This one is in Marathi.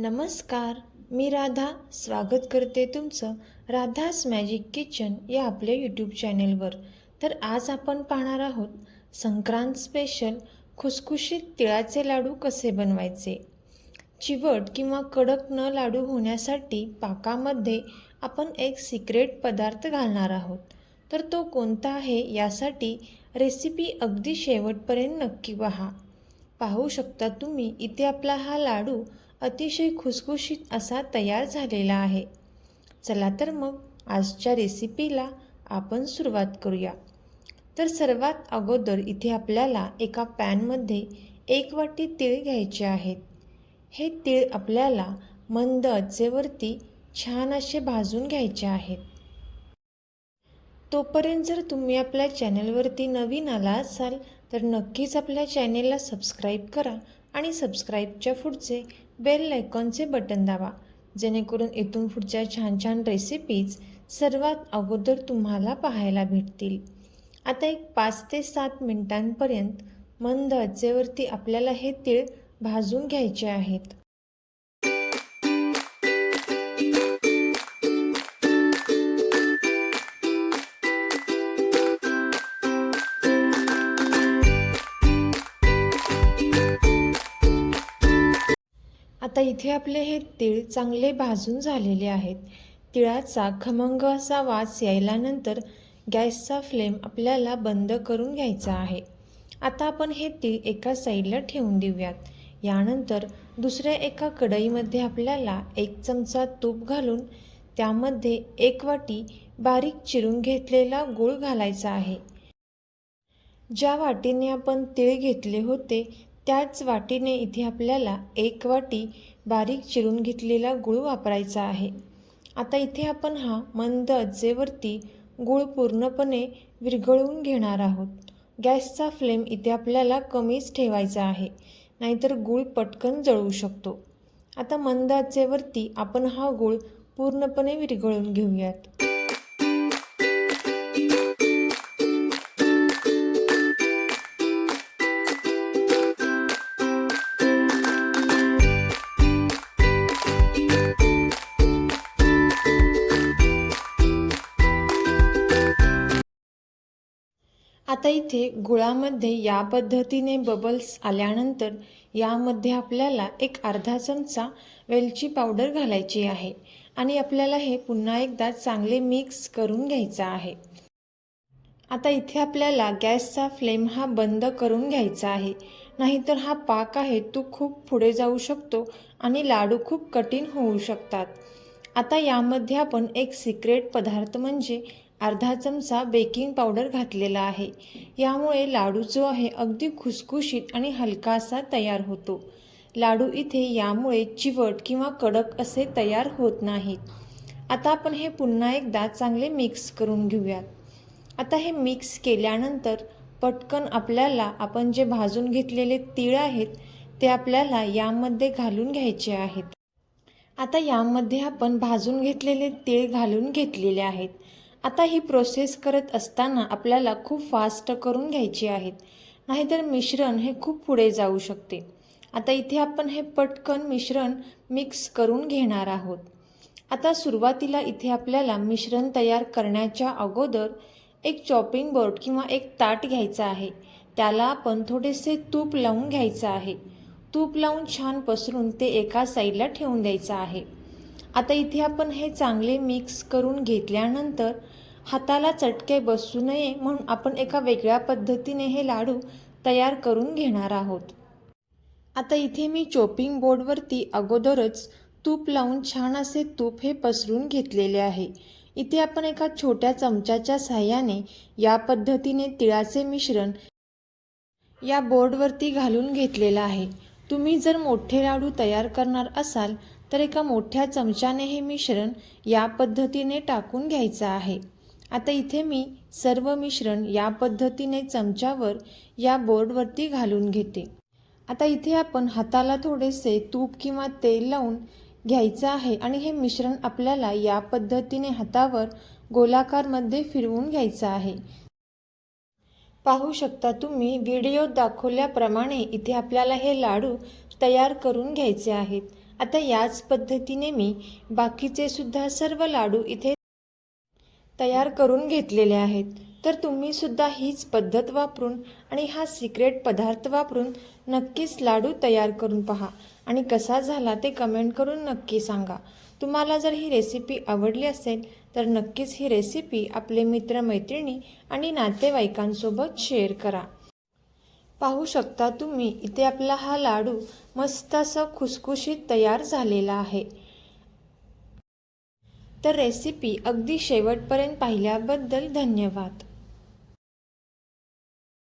नमस्कार मी राधा. स्वागत करते तुमचं राधास मॅजिक किचन या आपल्या यूट्यूब चॅनेलवर तर आज आपण पाहणार आहोत संक्रांत स्पेशल खुसखुशीत तिळाचे लाडू कसे बनवायचे? चिवट किंवा कडक न लाडू होण्यासाठी पाकामध्ये आपण एक सिक्रेट पदार्थ घालणार आहोत. तर तो कोणता आहे यासाठी रेसिपी अगदी शेवटपर्यंत नक्की पहा. पाहू शकता तुम्ही इथे आपला हा लाडू अतिशय खुसखुशीत असा तयार झालेला आहे. चला तर मग आजच्या रेसिपीला आपण सुरुवात करूया. तर सर्वात अगोदर इथे आपल्याला एका पॅनमध्ये एक वाटी तीळ घ्यायचे आहेत. हे तीळ आपल्याला मंद आचेवरती छान असे भाजून घ्यायचे आहेत. तोपर्यंत जर तुम्ही आपल्या चॅनलवरती नवीन आला असाल तर नक्कीच आपल्या चॅनेलला सबस्क्राईब करा आणि सबस्क्राईबच्या पुढचे बेल लायकॉनचे बटन दाबा. जेणेकरून इथून पुढच्या छान छान रेसिपीज सर्वात अगोदर तुम्हाला पाहायला भेटतील. आता एक पाच ते सात मिनिटांपर्यंत मंद आचेवरती आपल्याला हे तीळ भाजून घ्यायचे आहेत. आता इथे आपले हे तीळ चांगले भाजून झालेले आहेत. तिळाचा खमंग असा वास यायल्यानंतर गॅसचा फ्लेम आपल्याला बंद करून घ्यायचा आहे. आता आपण हे तीळ एका साईडला ठेवून देऊयात. यानंतर दुसऱ्या एका कढईमध्ये आपल्याला एक चमचा तूप घालून त्यामध्ये एक वाटी बारीक चिरून घेतलेला गूळ घालायचा आहे. ज्या वाटीने आपण तीळ घेतले होते त्याच वाटीने इथे आपल्याला एक वाटी बारीक चिरून घेतलेला गूळ वापरायचा आहे. आता इथे आपण हा मंद अज्जेवरती गूळ पूर्णपणे विरघळवून घेणार आहोत. गॅसचा फ्लेम इथे आपल्याला कमीच ठेवायचा आहे नाहीतर गूळ पटकन जळू शकतो. आता मंद आचेवरती आपण हा गूळ पूर्णपणे विरघळून घेऊयात. आता इथे गुळामध्ये या पद्धतीने बबल्स आल्यानंतर यामध्ये आपल्याला एक अर्धा चमचा वेलची पावडर घालायची आहे आणि आपल्याला हे पुन्हा एकदा चांगले मिक्स करून घ्यायचं आहे. आता इथे आपल्याला गॅसचा फ्लेम हा बंद करून घ्यायचा आहे. नाहीतर हा पाक आहे तो खूप पुढे जाऊ शकतो आणि लाडू खूप कठीण होऊ शकतात. आता यामध्ये आपण एक सिक्रेट पदार्थ म्हणजे अर्धा चमचा बेकिंग पावडर घातलेला आहे. यामुळे लाडू जो आहे अगदी खुसखुशीत आणि हलका असा तयार होतो. लाडू इथे यामुळे चिवट किंवा कडक असे तयार होत नाहीत. आता आपण हे पुन्हा एकदा चांगले मिक्स करून घेऊयात. आता हे मिक्स केल्यानंतर पटकन आपल्याला आपण जे भाजून घेतलेले तीळ आहेत ते आपल्याला यामध्ये घालून घ्यायचे आहेत. आता यामध्ये आपण भाजून घेतलेले तीळ घालून घेतलेले आहेत. आता ही प्रोसेस करत असताना आपल्याला खूप फास्ट करून घ्यायची आहेत. नाहीतर मिश्रण हे खूप पुढे जाऊ शकते. आता इथे आपण हे पटकन मिश्रण मिक्स करून घेणार आहोत. आता सुरुवातीला इथे आपल्याला मिश्रण तयार करण्याच्या अगोदर एक चॉपिंग बोर्ड किंवा एक ताट घ्यायचा आहे. त्याला आपण थोडेसे तूप लावून घ्यायचं आहे. तूप लावून छान पसरून ते एका साईडला ठेवून द्यायचं आहे. आता इथे आपण हे चांगले मिक्स करून घेतल्यानंतर हाताला चटके बसू नये म्हणून आपण एका वेगळ्या पद्धतीने हे लाडू तयार करून घेणार आहोत. आता इथे मी चोपिंग बोर्डवरती अगोदरच तूप लावून छान असे तूप हे पसरून घेतलेले आहे. इथे आपण एका छोट्या चमच्याच्या साह्याने या पद्धतीने तिळाचे मिश्रण या बोर्डवरती घालून घेतलेलं आहे. तुम्ही जर मोठे लाडू तयार करणार असाल तर एका मोठ्या चमच्याने हे मिश्रण या पद्धतीने टाकून घ्यायचं आहे. आता इथे मी सर्व मिश्रण या पद्धतीने चमच्यावर या बोर्डवरती घालून घेते. आता इथे आपण हाताला थोडेसे तूप किंवा तेल लावून घ्यायचं आहे आणि हे मिश्रण आपल्याला या पद्धतीने हातावर गोलाकारमध्ये फिरवून घ्यायचं आहे. पाहू शकता तुम्ही व्हिडिओ दाखवल्याप्रमाणे इथे आपल्याला हे लाडू तयार करून घ्यायचे आहेत. आता याच पद्धतीने मी बाकीचे सुद्धा सर्व लाडू इथे तयार करून घेतलेले आहेत. तर तुम्ही सुद्धा हीच पद्धत वापरून आणि हा सिक्रेट पदार्थ वापरून नक्कीच लाडू तयार करून पहा. आणि कसा झाला ते कमेंट करून नक्की सांगा. तुम्हाला जर ही रेसिपी आवडली असेल तर नक्कीच ही रेसिपी आपले मित्रमैत्रिणी आणि नातेवाईकांसोबत शेअर करा. पाहू शकता तुम्ही इथे आपला हा लाडू मस्त असं खुसखुशीत तयार झालेला आहे. तर रेसिपी अगदी शेवटपर्यंत पाहिल्याबद्दल धन्यवाद.